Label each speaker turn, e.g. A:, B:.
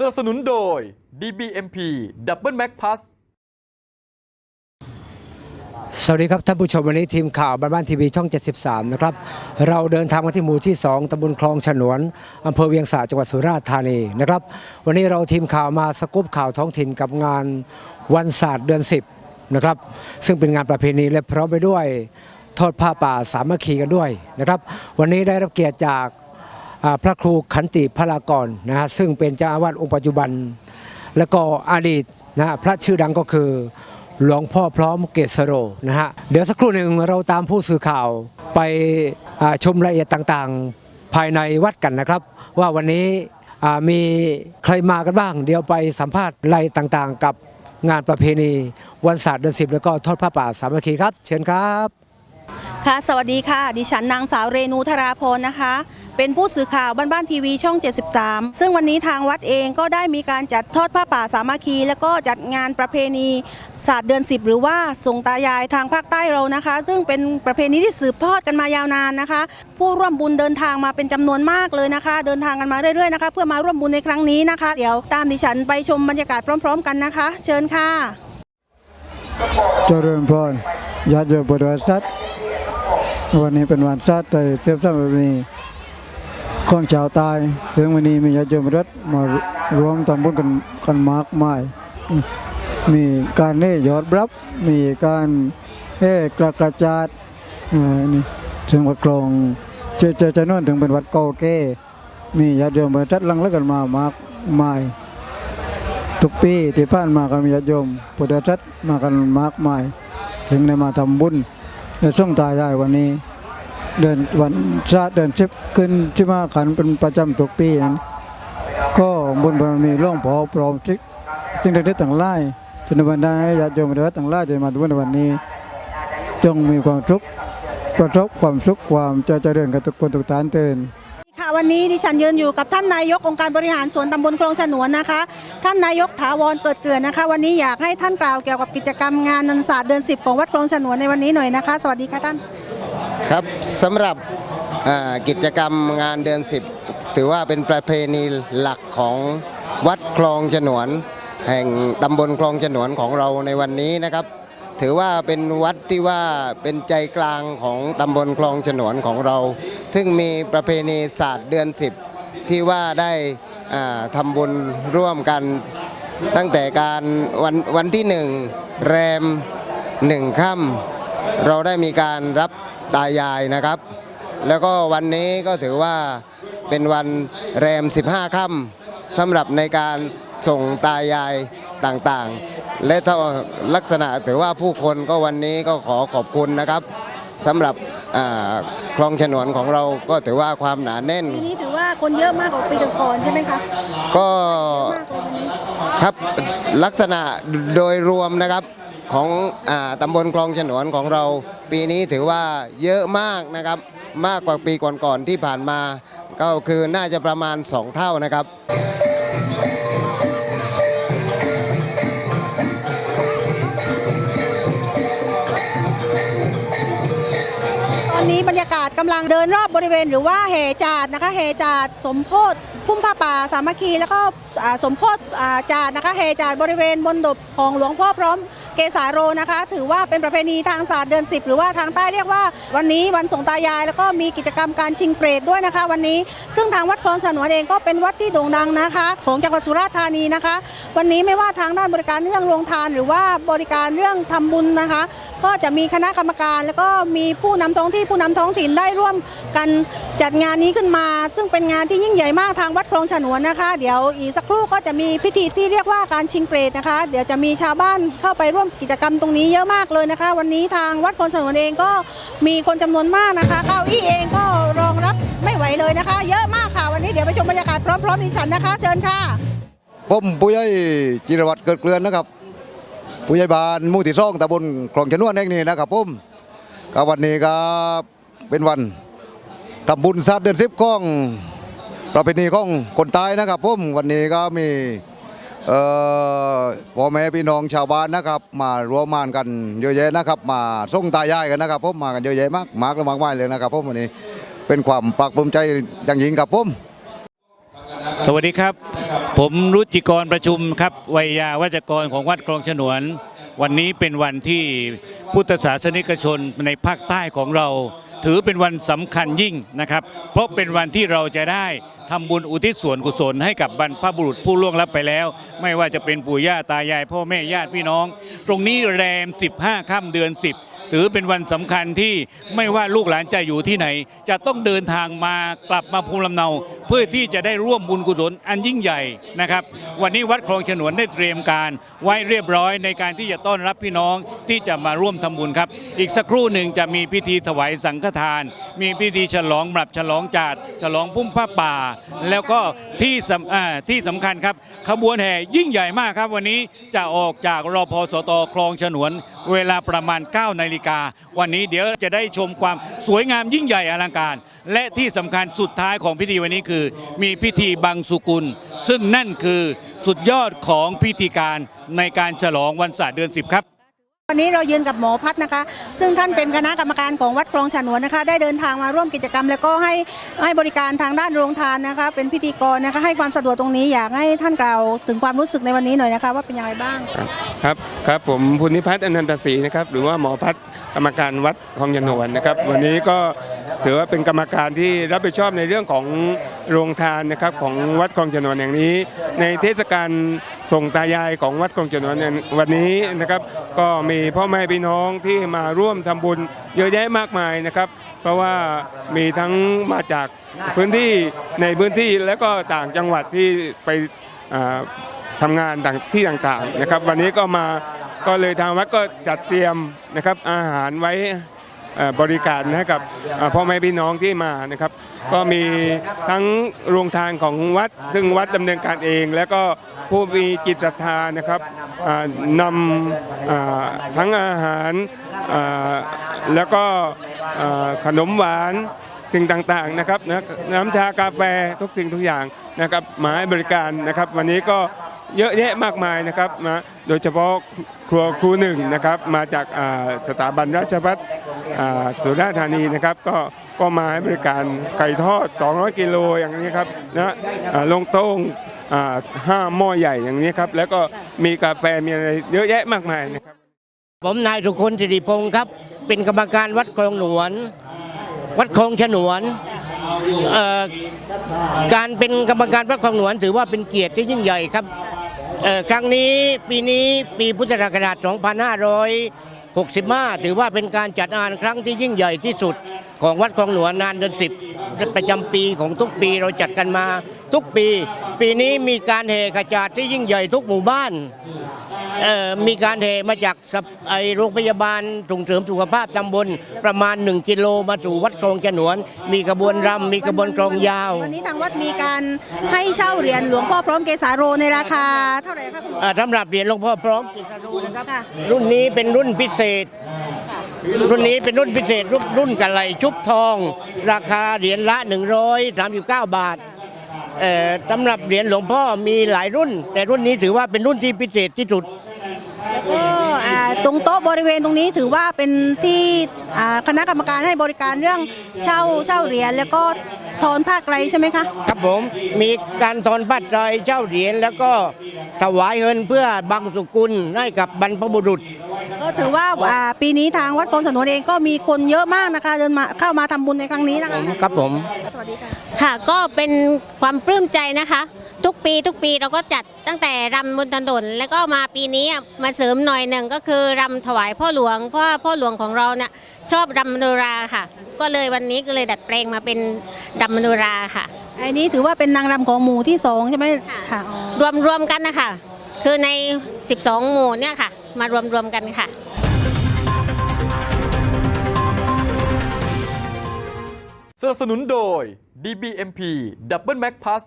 A: สนับสนุนโดย DBMP Double Mac Plus
B: สวัสดีครับท่านผู้ชมวันนี้ทีมข่าวบ้านบ้านทีวีช่อง 73 นะครับ เราเดินทางมาที่หมู่ที่ 2ตำบลคลองฉนวนอำเภอเวียงสาจังหวัดสุราษฎร์ธานีนะครับ วันนี้เราทีมข่าวมาสกุปข่าวท้องถิ่นกับงานวันศาสตร์เดือน 10 นะครับ ซึ่งเป็นงานประเพณีและพร้อมไปด้วยทอดผ้าป่าสามัคคีกันด้วยนะครับ วันนี้ได้รับเกียรติจาก พระครูขันติพระลากรนะฮะซึ่งเป็นเจ้าอาวาสองค์ปัจจุบัน แล้วก็อดีตนะฮะพระชื่อดังก็คือหลวงพ่อพร้อมเกษโรนะฮะเดี๋ยวสักครู่หนึ่งเราตามผู้สื่อข่าวไปชมรายละเอียดต่างๆ ภายในวัดกันนะครับ ว่าวันนี้มีใครมากันบ้าง เดี๋ยวไปสัมภาษณ์รายต่างๆ กับงานประเพณีวันศาสตร์เดือนสิบแล้วก็ทอดผ้าป่าสามัคคีครับ เชิญครับ
C: ค่ะสวัสดีค่ะ ดิฉันนางสาวเรนูธราพรนะคะ เป็นผู้สื่อข่าวบ้านบ้านทีวีช่อง 73 ซึ่งวันนี้ทางวัดเองก็ได้มีการจัดทอดผ้าป่าสามัคคี แล้วก็จัดงานประเพณีศาสตร์เดือน 10 หรือว่าส่งตายายทางภาคใต้เรานะคะ ซึ่งเป็นประเพณีที่สืบทอดกันมายาวนานนะคะ ผู้ร่วมบุญเดินทางมาเป็นจำนวนมากเลยนะคะ เดินทางกันมาเรื่อยๆนะคะ เพื่อมาร่วมบุญในครั้งนี้นะคะ เดี๋ยวตามดิฉันไปชมบรรยากาศพร้อม ๆ กันนะคะ เชิญค่ะ
D: เจริญพรญาติโยมบริวารสัต วันนี้เป็นวันสัตว์แต่เสียบสัมปนีของชาวใตายซึ่งวันนี้มีญาติโยมรัฐมารวมทำบุญกันกันมากมายมมีการเล่ยอดรับ มีการเล่กระกระจาดอ่านี่ถึงวัดกลองเจเจเจโนวนถึงเป็นวัดเก่าแก่มีญาติโยมบริษัทลังเลกันมามากมาย ทุกปีที่ผ่านมาก็มีญาติโยมพุทธศาสนามากันมากมาย ถึงได้มาทำบุญ และส่งตายได้วันนี้ เดินวันชาเดินชิบขึ้นชิมาขันเป็นประจำทุกปีนั้นก็บุญบารมีร่องพอพร้อมทิศสิ่งใดๆต่างไล่จนวันได้ญาติโยมพุทธศาสนาต่างไล่จะมาดูในวันนี้ จงมีความสุขประสบความสุขความเจริญเจริญกับทุกคนทุกท่านเตือนะ
C: วันนี้ดิฉันยืนอยู่กับท่านนายกองค์การบริหารส่วนตำบลคลองฉนวนนะคะ ท่านนายกถาวรเกิดเกลือนนะคะ วันนี้อยากให้ท่านกล่าวเกี่ยวกับกิจกรรมงานนันศาสตร์เดือน 10 ของวัดคลองฉนวนในวันนี้หน่อยนะคะ สวัสดีค่ะท่าน
E: ครับสำหรับกิจกรรมงานเดือน 10 ถือว่าเป็นประเพณีหลักของวัดคลองฉนวน แห่งตำบลคลองฉนวนของเราในวันนี้นะครับ ถือว่าเป็นวัดที่ว่าเป็นใจกลางของตำบลคลองฉนวนของเรา ซึ่งมีประเพณีศาสตร์เดือน10ที่ว่าได้ทำบุญร่วมกันตั้งแต่การวันวันที่หนึ่งแรมหนึ่งค่ำเราได้มีการรับตายายนะครับ แล้วก็วันนี้ก็ถือว่าเป็นวันแรม 15 ค่ำสำหรับในการส่งตายายต่างๆ และถ้าลักษณะถือว่าผู้คนก็วันนี้ก็ขอขอบคุณนะครับสำหรับอ่าคลองฉนวนของเราก็ถือว่าความหนาแน่น
C: ปีนี้ถือว่าคนเยอะมากกว่าปีก่อนๆใช่ไหมคะ
E: ก็
C: มากกว่าวันนี้
E: ครับลักษณะโดยรวมนะครับของอาตำบลคลองฉนวนของเรา ปีนี้ถือว่าเยอะมากนะครับมากกว่าปีก่อนๆที่ผ่านมา ก็คือน่าจะประมาณ 2 เท่านะครับ
C: กาศกำลังเดินรอบบริเวณหรือว่าเหจาดนะคะเหจาดสมโพธิพุ่มผ้าป่าสามัคคี แล้วก็สมโพธิจาดนะคะเหจาดบริเวณบนดบของหลวงพ่อพร้อม เกษาโรนะคะ ถือว่าเป็นประเพณีทางศาสตร์เดือน 10 หรือว่าทางใต้เรียกว่าวันนี้วันสงตายาย แล้วก็มีกิจกรรมการชิงเปรตด้วยนะคะ วันนี้ซึ่งทางวัดคลองฉนวนเองก็เป็นวัดที่โด่งดังนะคะ ของจังหวัดสุราษฎร์ธานีนะคะ วันนี้ไม่ว่าทางด้านบริการเรื่องโรงทาน หรือว่าบริการเรื่องทำบุญนะคะ ก็จะมีคณะกรรมการแล้วก็มีผู้นำท้องที่ผู้นำท้องถิ่นได้ร่วมกันจัดงานนี้ขึ้นมา ซึ่งเป็นงานที่ยิ่งใหญ่มากทางวัดคลองฉนวนนะคะ เดี๋ยวอีกสักครู่ก็จะมีพิธีที่เรียกว่าการชิงเปรตนะคะ เดี๋ยวจะมีชาวบ้านเข้าไปร่วมกิจกรรมตรงนี้เยอะมากเลยนะคะ วันนี้ทางวัดคลองฉนวนเองก็มีคนจำนวนมากนะคะเก้าอี้เองก็รองรับไม่ไหวเลยนะคะ เยอะมากค่ะวันนี้เดี๋ยวไปชมบรรยากาศพร้อมๆดิฉันนะคะ เชิญค่ะ
F: ผมผู้ใหญ่จิรวัตรเกิดเกลือนนะครับ ผู้ใหญ่บ้านมู่ที่สองตำบลคลองชะนวนแห่งนี้นะครับผมก็วันนี้ก็เป็นวันทำบุญศาสตร์เดือนสิบของประเพณีของคนตายนะครับผมวันนี้ก็มี พ่อแม่พี่น้องชาวบ้านนะครับ มารวมมานกันเยอะแยะนะครับ มาส่งตายายกันนะครับผมมากันเยอะแยะมากมากและมากมายเลยนะครับผมวันนี้เป็นความปลักภูมิใจอย่างยิ่งครับผม
G: สวัสดีครับ ผมรุจิกรประชุมครับวัยยาวัจกรของวัดคลองฉนวน วันนี้เป็นวันที่พุทธศาสนิกชนในภาคใต้ของเรา ถือเป็นวันสำคัญยิ่งนะครับ เพราะเป็นวันที่เราจะได้ ทำบุญอุทิศส่วนกุศลให้กับบรรพบุรุษผู้ล่วงลับไปแล้ว ไม่ว่าจะเป็นปู่ย่าตายาย พ่อแม่ญาติพี่น้อง ตรงนี้แรม 15ค่ำเดือน 10 ถือเป็นวันสำคัญที่ไม่ว่าลูกหลานจะอยู่ที่ไหน จะต้องเดินทางมากลับมาภูมิลำเนา เพื่อที่จะได้ร่วมบุญกุศลอันยิ่งใหญ่นะครับ วันนี้วัดคลองฉนวนได้เตรียมการ ไว้เรียบร้อยในการที่จะต้อนรับพี่น้องที่จะมาร่วมทำบุญครับ อีกสักครู่หนึ่งจะมีพิธีถวายสังฆทาน มีพิธีฉลองบรับฉลองจาดฉลองพุ่มผ้าป่าแล้วก็ที่สำอ่าที่สำคัญครับขบวนแห่ยิ่งใหญ่มากครับ วันนี้จะออกจากรอพสตคลองฉนวน เวลาประมาณ9นาฬิกาวันนี้เดี๋ยวจะได้ชมความสวยงามยิ่งใหญ่อลังการ และที่สำคัญสุดท้ายของพิธีวันนี้คือ มีพิธีบังสุกุล ซึ่งนั่นคือสุดยอดของพิธีการในการฉลองวันศาสตร์เดือน 10 ครับ
C: วันนี้เรายืนกับหมอพัฒนะคะ ซึ่งท่านเป็นคณะกรรมการของวัดคลองฉนวนนะคะ ได้เดินทางมาร่วมกิจกรรม แล้วก็ให้ให้บริการทางด้านโรงทานนะคะ เป็นพิธีกรนะคะให้ความสะดวกตรงนี้อยากให้ท่านกล่าวถึงความรู้สึกในวันนี้หน่อยนะคะ ว่าเป็นอย่างไรบ้าง
H: ครับครับผมภูนิพัฒน์อนันตศรีนะครับหรือว่าหมอพัฒน์กรรมการวัดคลองฉนวนนะครับ วันนี้ก็ ถือว่าเป็นกรรมการที่รับผิดชอบในเรื่องของโรงทานนะครับของวัดคลองยนวนอย่างนี้ ในเทศกาลส่งตายายของวัดคลองยนวนในวันนี้นะครับ ก็มีพ่อแม่พี่น้องที่มาร่วมทำบุญเยอะแยะมากมายนะครับ เพราะว่ามีทั้งมาจากพื้นที่ในพื้นที่แล้วก็ต่างจังหวัดที่ไปอ่าทำงานต่างที่ต่างๆนะครับ วันนี้ก็มาก็เลยทางวัดก็จัดเตรียมนะครับอาหารไว้ บริการให้กับพ่อแม่พี่น้องที่มานะครับ ก็มีทั้งโรงทานของวัด ซึ่งวัดดำเนินการเอง แล้วก็ผู้มีจิตศรัทธานะครับนำทั้งอาหารแล้วก็ขนมหวานสิ่งต่างๆนะครับน้ำชากาแฟทุกสิ่งทุกอย่างนะครับมาให้บริการนะครับ วันนี้ก็ เยอะแยะมากมายนะครับนะโดยเฉพาะครัวครูหนึ่งนะครับมาจากสถาบันราชพัฒสุราษฎร์ธานีนะครับก็ก็มาให้บริการไก่ทอด 200 กิโลอย่างนี้ครับนะลงโต้งห้าหม้อใหญ่อย่างนี้ครับแล้วก็มีกาแฟมีอะไรเยอะแยะมากมายนะครับ
I: ผมนายสุคนสิริพงศ์ครับ เป็นกรรมการวัดคลองหนวน วัดคลองฉนวนการเป็นกรรมการวัดคลองหนวนถือว่าเป็นเกียรติที่ยิ่งใหญ่ครับ ครั้งนี้ปีนี้ปีพุทธศักราช 2565 ถือว่าเป็นการจัดงานครั้งที่ยิ่งใหญ่ที่สุดของวัดคลองหลวงนานเดือนสิบประจำปีของทุกปีเราจัดกันมาทุกปี ปีนี้มีการเฮขจาดที่ยิ่งใหญ่ทุกหมู่บ้าน เอ่อมีการเทมาจากสภไอโรงพยาบาลส่งเสริมสุขภาพตำบลประมาณ 1 กิโลมาสู่วัดคลองฉนวน มีกระบวนรำมีกระบวนกลองยาว
C: วันนี้ทางวัดมีการให้เช่าเหรียญหลวงพ่อพร้อมเกษาโรในราคาเท่าไหร่คะคุณหมอ
I: เอ่อสำหรับเหรียญหลวงพ่อพร้อมกิจการูนะครับ
C: ค่ะ
I: รุ่นนี้เป็นรุ่นพิเศษ รุ่นนี้เป็นรุ่นพิเศษรุ่นรุ่นกะไหลชุบทอง ราคาเหรียญละ 139 บาทเอ่อสำหรับเหรียญหลวงพ่อมีหลายรุ่น แต่รุ่นนี้ถือว่าเป็นรุ่นที่พิเศษที่สุด
C: แล้วก็อ่าตรงโต๊ะบริเวณตรงนี้ถือว่าเป็นที่อ่าคณะกรรมการให้บริการเรื่องเช่าเช่าเหรียญแล้วก็ทอนผ้าไกลใช่ไหมคะ
I: ครับผมมีการทอนปัจจัยเจ้าเหรียญแล้วก็ถวายเงินเพื่อบังสุกุลให้กับบรรพบุรุษ
C: ก็ถือว่าอ่าปีนี้ทางวัดคลองสนวนเองก็มีคนเยอะมากนะคะเดินมาเข้ามาทำบุญในครั้งนี้นะคะ
I: ครับผม
C: สวัสดีค่ะ
J: ค่ะก็เป็นความปลื้มใจนะคะ ทุกปีทุกปีเราก็จัดตั้งแต่รำบนถนนแล้วก็มาปีนี้มาเสริมหน่อยหนึ่งก็คือรำถวายพ่อหลวงเพราะว่าพ่อหลวงของเราเนี่ยชอบรำมโนราค่ะ ก็เลยวันนี้ก็เลยดัดแปลงมาเป็นรำมโนราค่ะ
C: ไอ้นี้ถือว่าเป็นนางรำของหมู่ที่สองใช่ไหม
J: ค่ะ
C: ค่ะอ๋อ
J: รวมรวมกันนะคะคือใน 12 หมู่เนี่ยค่ะ มารวมรวมกันค่ะ
A: สนับสนุนโดย DBMP Double Mac Plus